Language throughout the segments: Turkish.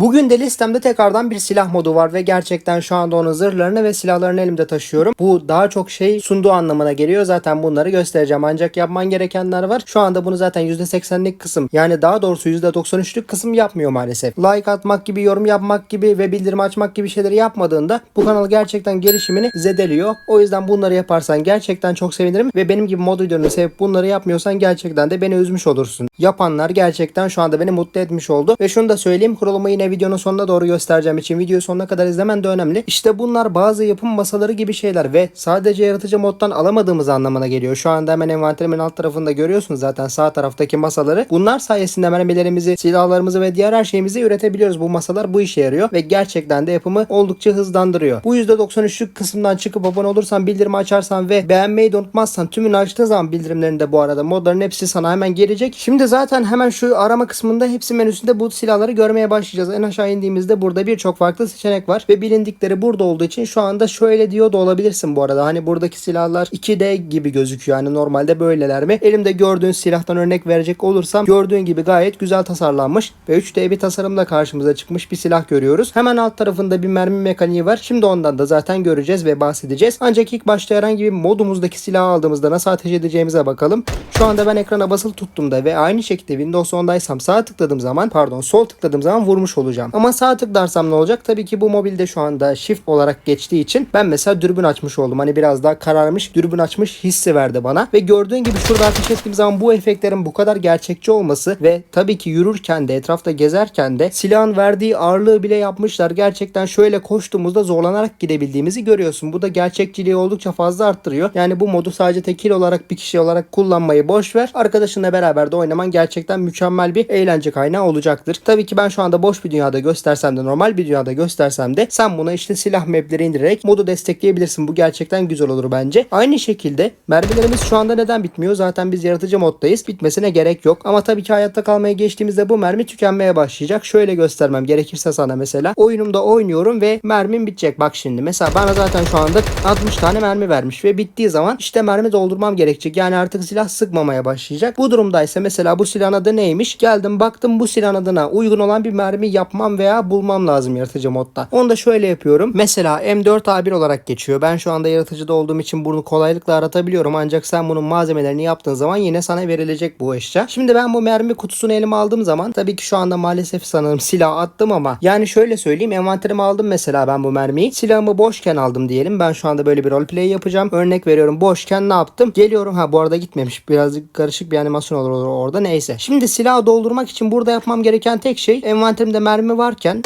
Bugün de listemde tekrardan bir silah modu var ve gerçekten şu anda onun zırhlarını ve silahlarını elimde taşıyorum. Bu daha çok şey sunduğu anlamına geliyor. Zaten bunları göstereceğim. Ancak yapman gerekenler var. Şu anda bunu zaten %80'lik kısım yani daha doğrusu %93'lük kısım yapmıyor maalesef. Like atmak gibi, yorum yapmak gibi ve bildirim açmak gibi şeyleri yapmadığında bu kanal gerçekten gelişimini zedeliyor. O yüzden bunları yaparsan gerçekten çok sevinirim ve benim gibi mod videolarını sevip bunları yapmıyorsan gerçekten de beni üzmüş olursun. Yapanlar gerçekten şu anda beni mutlu etmiş oldu. Ve şunu da söyleyeyim kurulumu yine videonun sonuna doğru göstereceğim için videoyu sonuna kadar izlemen de önemli. İşte bunlar bazı yapım masaları gibi şeyler ve sadece yaratıcı moddan alamadığımız anlamına geliyor. Şu anda hemen envanterimin alt tarafında görüyorsunuz zaten sağ taraftaki masaları. Bunlar sayesinde mermilerimizi, silahlarımızı ve diğer her şeyimizi üretebiliyoruz. Bu masalar bu işe yarıyor ve gerçekten de yapımı oldukça hızlandırıyor. Bu %93'lük kısımdan çıkıp abone olursan, bildirimi açarsan ve beğenmeyi de unutmazsan tümünü açtığın zaman bildirimlerinde bu arada modların hepsi sana hemen gelecek. Şimdi zaten hemen şu arama kısmında hepsi menüsünde bu silahları görmeye başlayacağız. Aşağı indiğimizde burada birçok farklı seçenek var ve bilindikleri burada olduğu için şu anda şöyle diyor da olabilirsin bu arada. Hani buradaki silahlar 2D gibi gözüküyor. Yani normalde böyleler mi? Elimde gördüğün silahtan örnek verecek olursam gördüğün gibi gayet güzel tasarlanmış ve 3D bir tasarımla karşımıza çıkmış bir silah görüyoruz. Hemen alt tarafında bir mermi mekaniği var. Şimdi ondan da zaten göreceğiz ve bahsedeceğiz. Ancak ilk başta herhangi bir modumuzdaki silahı aldığımızda nasıl ateş edeceğimize bakalım. Şu anda ben ekrana basılı tuttuğumda ve aynı şekilde Windows 10'daysam sağ tıkladığım zaman pardon sol tıkladığım zaman vurmuş olacağım. Ama sağ tıklarsam ne olacak? Tabii ki bu mobilde şu anda shift olarak geçtiği için ben mesela dürbün açmış oldum. Hani biraz daha kararmış dürbün açmış hissi verdi bana. Ve gördüğün gibi şurada ateş ettiğim zaman bu efektlerin bu kadar gerçekçi olması ve tabii ki yürürken de etrafta gezerken de silahın verdiği ağırlığı bile yapmışlar. Gerçekten şöyle koştuğumuzda zorlanarak gidebildiğimizi görüyorsun. Bu da gerçekçiliği oldukça fazla arttırıyor. Yani bu modu sadece tekil olarak bir kişi olarak kullanmayı boş ver. Arkadaşınla beraber de oynaman gerçekten mükemmel bir eğlence kaynağı olacaktır. Tabii ki ben şu anda boş bir dünyada göstersem de normal bir dünyada göstersem de sen buna işte silah mapleri indirerek modu destekleyebilirsin. Bu gerçekten güzel olur bence. Aynı şekilde mermilerimiz şu anda neden bitmiyor? Zaten biz yaratıcı moddayız. Bitmesine gerek yok. Ama tabii ki hayatta kalmaya geçtiğimizde bu mermi tükenmeye başlayacak. Şöyle göstermem gerekirse sana mesela. Oyunumda oynuyorum ve mermim bitecek. Bak şimdi mesela bana zaten şu anda 60 tane mermi vermiş ve bittiği zaman işte mermi doldurmam gerekecek. Yani artık silah sıkmamaya başlayacak. Bu durumdaysa mesela bu silahın adı neymiş? Geldim baktım bu silahın adına uygun olan bir mermi yapmam veya bulmam lazım yaratıcı modda. Onu da şöyle yapıyorum. Mesela M4A1 olarak geçiyor. Ben şu anda yaratıcıda olduğum için bunu kolaylıkla aratabiliyorum. Ancak sen bunun malzemelerini yaptığın zaman yine sana verilecek bu eşya. Şimdi ben bu mermi kutusunu elime aldığım zaman tabii ki şu anda maalesef sanırım silah attım ama yani şöyle söyleyeyim envanterime aldım mesela ben bu mermiyi. Silahımı boşken aldım diyelim. Ben şu anda böyle bir roleplay yapacağım. Örnek veriyorum boşken ne yaptım? Geliyorum ha bu arada gitmemiş. Birazcık karışık bir animasyon olur orada neyse. Şimdi silahı doldurmak için burada yapmam gereken tek şey envanterimde mermi varken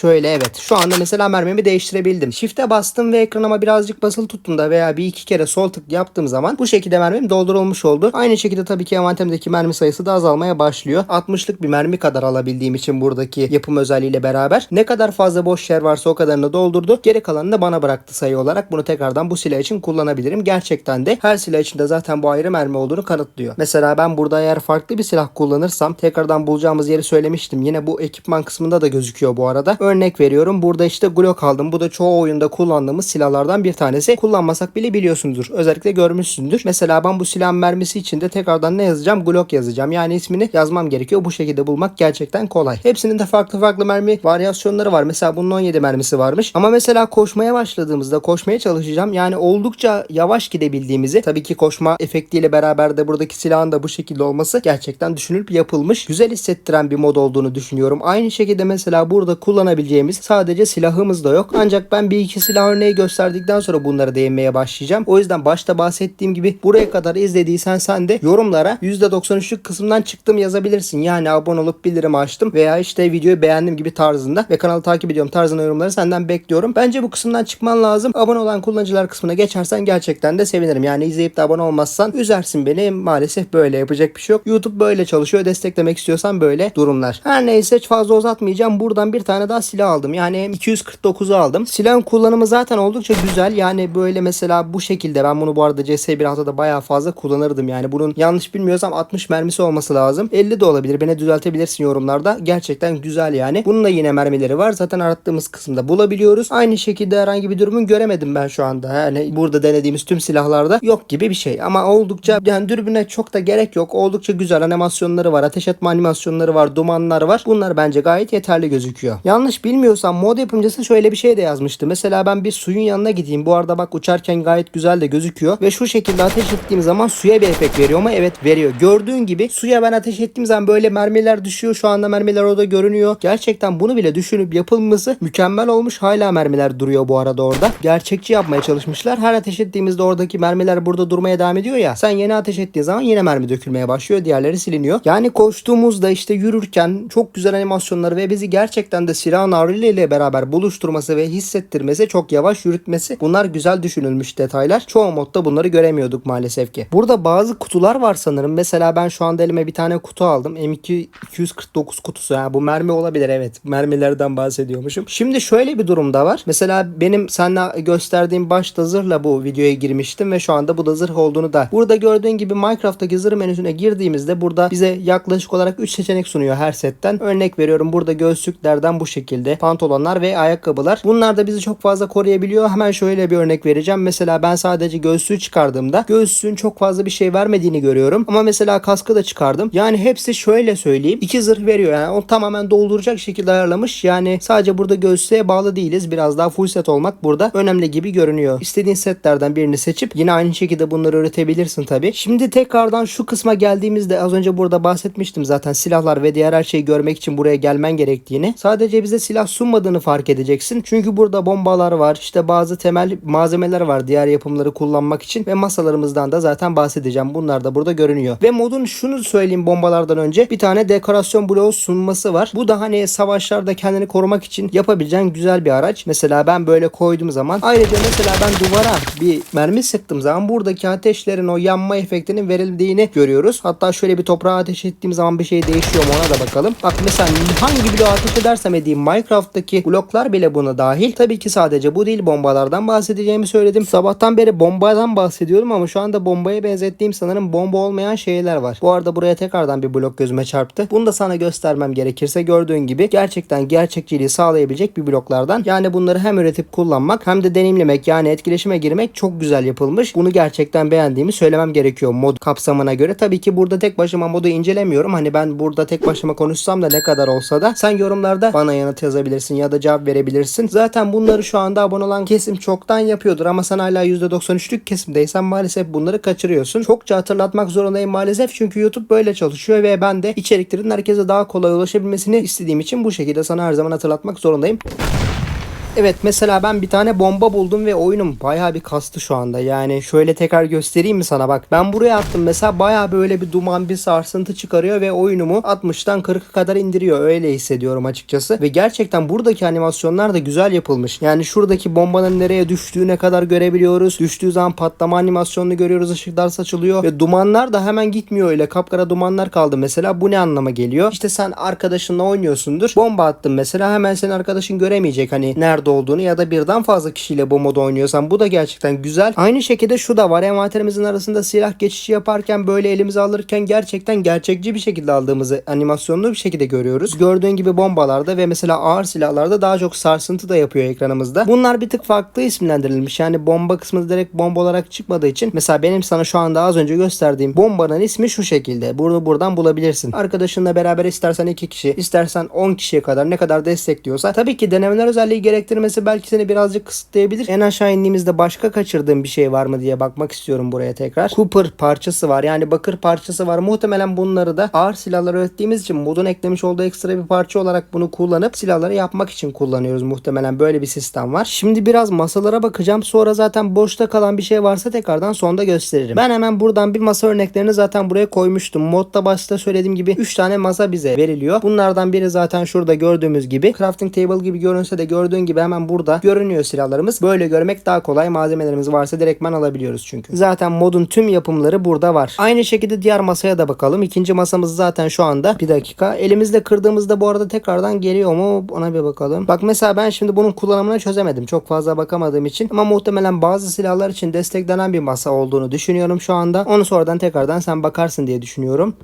Şöyle evet. Şu anda mesela mermimi değiştirebildim. Shift'e bastım ve ekranıma birazcık basılı tuttuğumda veya bir iki kere sol tık yaptığım zaman bu şekilde mermim doldurulmuş oldu. Aynı şekilde tabii ki envanterimdeki mermi sayısı da azalmaya başlıyor. 60'lık bir mermi kadar alabildiğim için buradaki yapım özelliğiyle beraber ne kadar fazla boş yer varsa o kadarını doldurdu. Geri kalanını da bana bıraktı sayı olarak. Bunu tekrardan bu silah için kullanabilirim. Gerçekten de her silah içinde zaten bu ayrı mermi olduğunu kanıtlıyor. Mesela ben burada eğer farklı bir silah kullanırsam tekrardan bulacağımız yeri söylemiştim. Yine bu ekipman kısmında da gözüküyor bu arada. Örnek veriyorum. Burada işte Glock aldım. Bu da çoğu oyunda kullandığımız silahlardan bir tanesi. Kullanmasak bile biliyorsundur. Özellikle görmüşsündür. Mesela ben bu silahın mermisi için de tekrardan ne yazacağım? Glock yazacağım. Yani ismini yazmam gerekiyor. Bu şekilde bulmak gerçekten kolay. Hepsinin de farklı farklı mermi varyasyonları var. Mesela bunun 17 mermisi varmış. Ama mesela koşmaya başladığımızda koşmaya çalışacağım. Yani oldukça yavaş gidebildiğimizi tabii ki koşma efektiyle beraber de buradaki silahın da bu şekilde olması gerçekten düşünülüp yapılmış. Güzel hissettiren bir mod olduğunu düşünüyorum. Aynı şekilde mesela burada kullanabileceğimiz sadece silahımız da yok. Ancak ben bir iki silah örneği gösterdikten sonra bunlara değinmeye başlayacağım. O yüzden başta bahsettiğim gibi buraya kadar izlediysen sen de yorumlara %93'lük kısımdan çıktım yazabilirsin. Yani abone olup bildirimi açtım veya işte videoyu beğendim gibi tarzında ve kanalı takip ediyorum tarzında yorumları senden bekliyorum. Bence bu kısımdan çıkman lazım. Abone olan kullanıcılar kısmına geçersen gerçekten de sevinirim. Yani izleyip de abone olmazsan üzersin beni. Maalesef böyle yapacak bir şey yok. YouTube böyle çalışıyor. Desteklemek istiyorsan böyle durumlar. Her neyse fazla uzatmayacağım. Buradan bir tane daha silah aldım. Yani M249'u aldım. Silahın kullanımı zaten oldukça güzel. Yani böyle mesela bu şekilde ben bunu bu arada CS1.6'da bayağı fazla kullanırdım. Yani bunun yanlış bilmiyorsam 60 mermisi olması lazım. 50 de olabilir. Beni düzeltebilirsin yorumlarda. Gerçekten güzel yani. Bunun da yine mermileri var. Zaten arattığımız kısımda bulabiliyoruz. Aynı şekilde herhangi bir durumun göremedim ben şu anda. Yani burada denediğimiz tüm silahlarda yok gibi bir şey. Ama oldukça yani dürbüne çok da gerek yok. Oldukça güzel animasyonları var. Ateş etme animasyonları var. Dumanlar var. Bunlar bence gayet yeterli gözüküyor. Yanlış bilmiyorsam mod yapımcısı şöyle bir şey de yazmıştı. Mesela ben bir suyun yanına gideyim. Bu arada bak uçarken gayet güzel de gözüküyor. Ve şu şekilde ateş ettiğim zaman suya bir efekt veriyor mu? Evet veriyor. Gördüğün gibi suya ben ateş ettiğim zaman böyle mermiler düşüyor. Şu anda mermiler orada görünüyor. Gerçekten bunu bile düşünüp yapılması mükemmel olmuş. Hala mermiler duruyor bu arada orada. Gerçekçi yapmaya çalışmışlar. Her ateş ettiğimizde oradaki mermiler burada durmaya devam ediyor ya. Sen yeni ateş ettiğin zaman yine mermi dökülmeye başlıyor. Diğerleri siliniyor. Yani koştuğumuzda işte yürürken çok güzel animasyonları ve bizi gerçekten de ağırlığı ile beraber buluşturması ve hissettirmesi çok yavaş yürütmesi bunlar güzel düşünülmüş detaylar. Çoğu modda bunları göremiyorduk maalesef ki. Burada bazı kutular var sanırım. Mesela ben şu anda elime bir tane kutu aldım. M2 249 kutusu. Yani bu mermi olabilir evet. Mermilerden bahsediyormuşum. Şimdi şöyle bir durumda var. Mesela benim sana gösterdiğim başta zırhla bu videoya girmiştim ve şu anda bu da zırh olduğunu da. Burada gördüğün gibi Minecraft'taki zırh menüsüne girdiğimizde burada bize yaklaşık olarak 3 seçenek sunuyor her setten. Örnek veriyorum burada göğüslüklerden bu şekilde pantolonlar ve ayakkabılar. Bunlar da bizi çok fazla koruyabiliyor. Hemen şöyle bir örnek vereceğim. Mesela ben sadece göğüslüğü çıkardığımda göğüslüğün çok fazla bir şey vermediğini görüyorum. Ama mesela kaskı da çıkardım. Yani hepsi şöyle söyleyeyim. iki zırh veriyor. Yani o tamamen dolduracak şekilde ayarlamış. Yani sadece burada göğüslüğe bağlı değiliz. Biraz daha full set olmak burada önemli gibi görünüyor. İstediğin setlerden birini seçip yine aynı şekilde bunları üretebilirsin tabi. Şimdi tekrardan şu kısma geldiğimizde az önce burada bahsetmiştim zaten silahlar ve diğer her şeyi görmek için buraya gelmen gerektiğini. Sadece bize silah sunmadığını fark edeceksin. Çünkü burada bombalar var. işte bazı temel malzemeler var diğer yapımları kullanmak için ve masalarımızdan da zaten bahsedeceğim. Bunlar da burada görünüyor. Ve modun şunu söyleyeyim bombalardan önce bir tane dekorasyon bloğu sunması var. Bu da hani savaşlarda kendini korumak için yapabileceğin güzel bir araç. Mesela ben böyle koyduğum zaman ayrıca mesela ben duvara bir mermi sıktığım zaman buradaki ateşlerin o yanma efektinin verildiğini görüyoruz. Hatta şöyle bir toprağa ateş ettiğim zaman bir şey değişiyor mu ona da bakalım. Bak mesela hangi bloğa ateş edersem edeyim Minecraft'taki bloklar bile buna dahil. Tabii ki sadece bu değil bombalardan bahsedeceğimi söyledim. Sabahtan beri bombadan bahsediyorum ama şu anda bombaya benzettiğim sanırım bomba olmayan şeyler var. Bu arada buraya tekrardan bir blok gözüme çarptı. Bunu da sana göstermem gerekirse gördüğün gibi gerçekten gerçekçiliği sağlayabilecek bir bloklardan. Yani bunları hem üretip kullanmak hem de deneyimlemek yani etkileşime girmek çok güzel yapılmış. Bunu gerçekten beğendiğimi söylemem gerekiyor mod kapsamına göre. Tabii ki burada tek başıma modu incelemiyorum. Hani ben burada tek başıma konuşsam da ne kadar olsa da sen yorumlarda bana yanıt yazabilirsin ya da cevap verebilirsin. Zaten bunları şu anda abone olan kesim çoktan yapıyordur ama sen hala %93'lük kesimdeysen maalesef bunları kaçırıyorsun. Çokça hatırlatmak zorundayım maalesef çünkü YouTube böyle çalışıyor ve ben de içeriklerin herkese daha kolay ulaşabilmesini istediğim için bu şekilde sana her zaman hatırlatmak zorundayım. Evet mesela ben bir tane bomba buldum ve oyunum bayağı bir kastı şu anda. Yani şöyle tekrar göstereyim mi sana bak. Ben buraya attım mesela bayağı böyle bir duman bir sarsıntı çıkarıyor ve oyunumu 60'tan 40'a kadar indiriyor. Öyle hissediyorum açıkçası. Ve gerçekten buradaki animasyonlar da güzel yapılmış. Yani şuradaki bombanın nereye düştüğüne kadar görebiliyoruz. Düştüğü zaman patlama animasyonunu görüyoruz. Işıklar saçılıyor ve dumanlar da hemen gitmiyor öyle. Kapkara dumanlar kaldı mesela. Bu ne anlama geliyor? İşte sen arkadaşınla oynuyorsundur. Bomba attın mesela hemen senin arkadaşın göremeyecek hani nerede olduğunu ya da birden fazla kişiyle bu modu oynuyorsan bu da gerçekten güzel. Aynı şekilde şu da var. Envanterimizin arasında silah geçişi yaparken böyle elimize alırken gerçekten gerçekçi bir şekilde aldığımızı animasyonlu bir şekilde görüyoruz. Gördüğün gibi bombalarda ve mesela ağır silahlarda daha çok sarsıntı da yapıyor ekranımızda. Bunlar bir tık farklı isimlendirilmiş. Yani bomba kısmı direkt bomba olarak çıkmadığı için mesela benim sana şu anda az önce gösterdiğim bombanın ismi şu şekilde. Bunu buradan bulabilirsin. Arkadaşınla beraber istersen 2 kişi, istersen 10 kişiye kadar ne kadar destekliyorsa tabii ki denemeler özelliği gerektirmesi belki seni birazcık kısıtlayabilir. En aşağı indiğimizde başka kaçırdığım bir şey var mı diye bakmak istiyorum buraya tekrar. Cooper parçası var. Yani bakır parçası var. Muhtemelen bunları da ağır silahlar ürettiğimiz için modun eklemiş olduğu ekstra bir parça olarak bunu kullanıp silahları yapmak için kullanıyoruz. Muhtemelen böyle bir sistem var. Şimdi biraz masalara bakacağım. Sonra zaten boşta kalan bir şey varsa tekrardan sonda gösteririm. Ben hemen buradan bir masa örneklerini zaten buraya koymuştum. Modda başta söylediğim gibi 3 tane masa bize veriliyor. Bunlardan biri zaten şurada gördüğümüz gibi crafting table gibi görünse de gördüğün gibi hemen burada görünüyor silahlarımız. Böyle görmek daha kolay. Malzemelerimiz varsa direktmen alabiliyoruz çünkü. Zaten modun tüm yapımları burada var. Aynı şekilde diğer masaya da bakalım. İkinci masamız zaten şu anda. Bir dakika. Elimizle kırdığımızda bu arada tekrardan geliyor mu? Ona bir bakalım. Bak mesela ben şimdi bunun kullanımını çözemedim. Çok fazla bakamadığım için. Ama muhtemelen bazı silahlar için desteklenen bir masa olduğunu düşünüyorum şu anda. Onu sonradan tekrardan sen bakarsın diye düşünüyorum.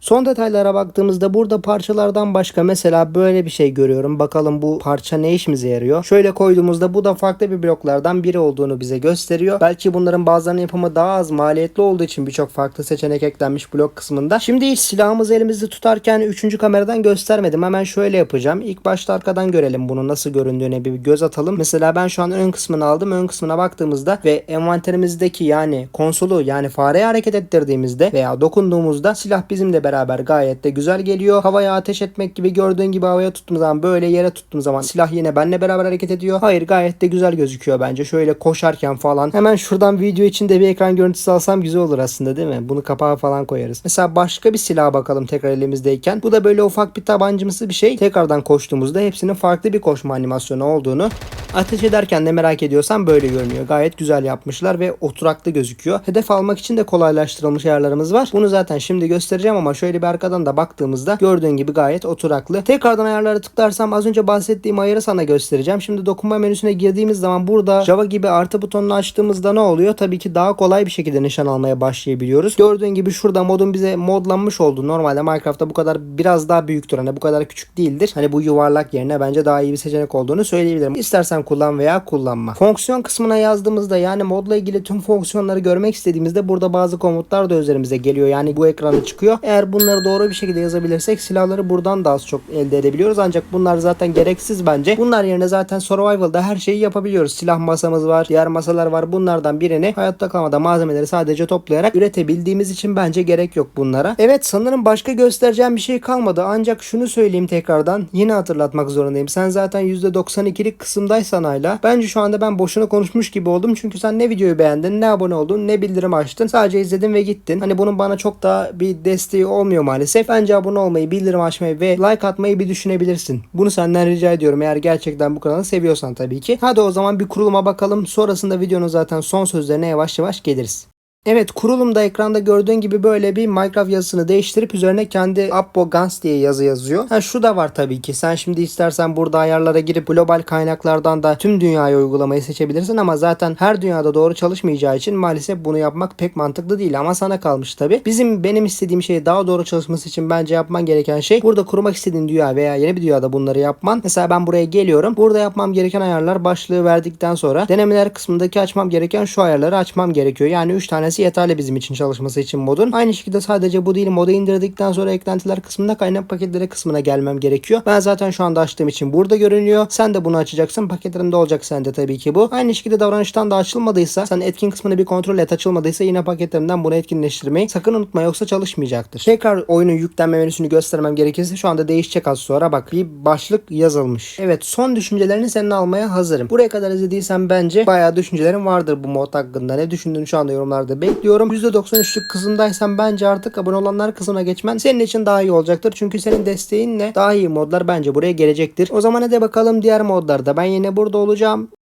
Son detaylara baktığımızda burada parçalardan başka mesela böyle bir şey görüyorum. Bakalım bu parça ne işimize yarıyor. Şöyle koyduğumuzda bu da farklı bir bloklardan biri olduğunu bize gösteriyor. Belki bunların bazılarının yapımı daha az maliyetli olduğu için birçok farklı seçenek eklenmiş blok kısmında. Şimdi hiç silahımızı elimizde tutarken 3. kameradan göstermedim. Hemen şöyle yapacağım. İlk başta arkadan görelim bunu nasıl göründüğüne bir göz atalım. Mesela ben şu an ön kısmını aldım. Ön kısmına baktığımızda ve envanterimizdeki yani konsolu yani fareyi hareket ettirdiğimizde veya dokunduğumuzda silah bizimle beraber gayet de güzel geliyor. Havaya ateş etmek gibi gördüğün gibi havaya tuttuğum zaman böyle yere tuttuğum zaman silah yine benle beraber hareket ediyor. Hayır gayet de güzel gözüküyor bence. Şöyle koşarken falan. Hemen şuradan video içinde bir ekran görüntüsü alsam güzel olur aslında değil mi? Bunu kapağa falan koyarız. Mesela başka bir silaha bakalım tekrar elimizdeyken. Bu da böyle ufak bir tabancamsı bir şey. Tekrardan koştuğumuzda hepsinin farklı bir koşma animasyonu olduğunu Ateş ederken de merak ediyorsan böyle görünüyor. Gayet güzel yapmışlar ve oturaklı gözüküyor. Hedef almak için de kolaylaştırılmış ayarlarımız var. Bunu zaten şimdi göstereceğim ama şöyle bir arkadan da baktığımızda gördüğün gibi gayet oturaklı. Tekrardan ayarlara tıklarsam az önce bahsettiğim ayarı sana göstereceğim. Şimdi dokunma menüsüne girdiğimiz zaman burada Java gibi artı butonunu açtığımızda ne oluyor? Tabii ki daha kolay bir şekilde nişan almaya başlayabiliyoruz. Gördüğün gibi şurada modun bize modlanmış olduğu normalde Minecraft'ta bu kadar biraz daha büyüktür. Hani bu kadar küçük değildir. Hani bu yuvarlak yerine bence daha iyi bir seçenek olduğunu söyleyebilirim. İstersen kullan veya kullanma. Fonksiyon kısmına yazdığımızda yani modla ilgili tüm fonksiyonları görmek istediğimizde burada bazı komutlar da üzerimize geliyor. Yani bu ekrana çıkıyor. Eğer bunları doğru bir şekilde yazabilirsek silahları buradan da az çok elde edebiliyoruz. Ancak bunlar zaten gereksiz bence. Bunlar yerine zaten survival'da her şeyi yapabiliyoruz. Silah masamız var, diğer masalar var. Bunlardan birini hayatta kalmada malzemeleri sadece toplayarak üretebildiğimiz için bence gerek yok bunlara. Evet sanırım başka göstereceğim bir şey kalmadı. Ancak şunu söyleyeyim tekrardan. Yine hatırlatmak zorundayım. Sen zaten %92'lik kısımdaysan hala. Bence şu anda ben boşuna konuşmuş gibi oldum. Çünkü sen ne videoyu beğendin, ne abone oldun, ne bildirim açtın. Sadece izledin ve gittin. Hani bunun bana çok da bir desteği olmuyor maalesef. Bence abone olmayı, bildirim açmayı ve like atmayı bir düşünebilirsin. Bunu senden rica ediyorum eğer gerçekten bu kanalı seviyorsan tabii ki. Hadi o zaman bir kuruluma bakalım. Sonrasında videonun zaten son sözlerine yavaş yavaş geliriz. Evet kurulumda ekranda gördüğün gibi böyle bir Minecraft yazısını değiştirip üzerine kendi Appo Guns diye yazı yazıyor. Ha şu da var tabii ki. Sen şimdi istersen burada ayarlara girip global kaynaklardan da tüm dünyaya uygulamayı seçebilirsin ama zaten her dünyada doğru çalışmayacağı için maalesef bunu yapmak pek mantıklı değil ama sana kalmış tabii. Bizim benim istediğim şey daha doğru çalışması için bence yapman gereken şey burada kurmak istediğin dünya veya yeni bir dünyada bunları yapman. Mesela ben buraya geliyorum. Burada yapmam gereken ayarlar başlığı verdikten sonra denemeler kısmındaki açmam gereken şu ayarları açmam gerekiyor. Yani 3 tane tanesi yeterli bizim için çalışması için modun. Aynı şekilde sadece bu değil modu indirdikten sonra eklentiler kısmında kaynak paketleri kısmına gelmem gerekiyor. Ben zaten şu anda açtığım için burada görünüyor. Sen de bunu açacaksın. Paketlerinde olacak sende tabii ki bu. Aynı şekilde davranıştan da açılmadıysa sen etkin kısmını bir kontrol et açılmadıysa yine paketlerimden bunu etkinleştirmeyi sakın unutma yoksa çalışmayacaktır. Tekrar oyunun yüklenme menüsünü göstermem gerekirse şu anda değişecek az sonra bak bir başlık yazılmış. Evet son düşüncelerini seninle almaya hazırım. Buraya kadar izlediysen bence bayağı düşüncelerin vardır bu mod hakkında. Ne düşündüğünü şu anda yorumlarda bekliyorum. %93'lük kısımdaysan bence artık abone olanlar kısmına geçmen senin için daha iyi olacaktır. Çünkü senin desteğinle daha iyi modlar bence buraya gelecektir. O zaman hadi bakalım diğer modlarda. Ben yine burada olacağım.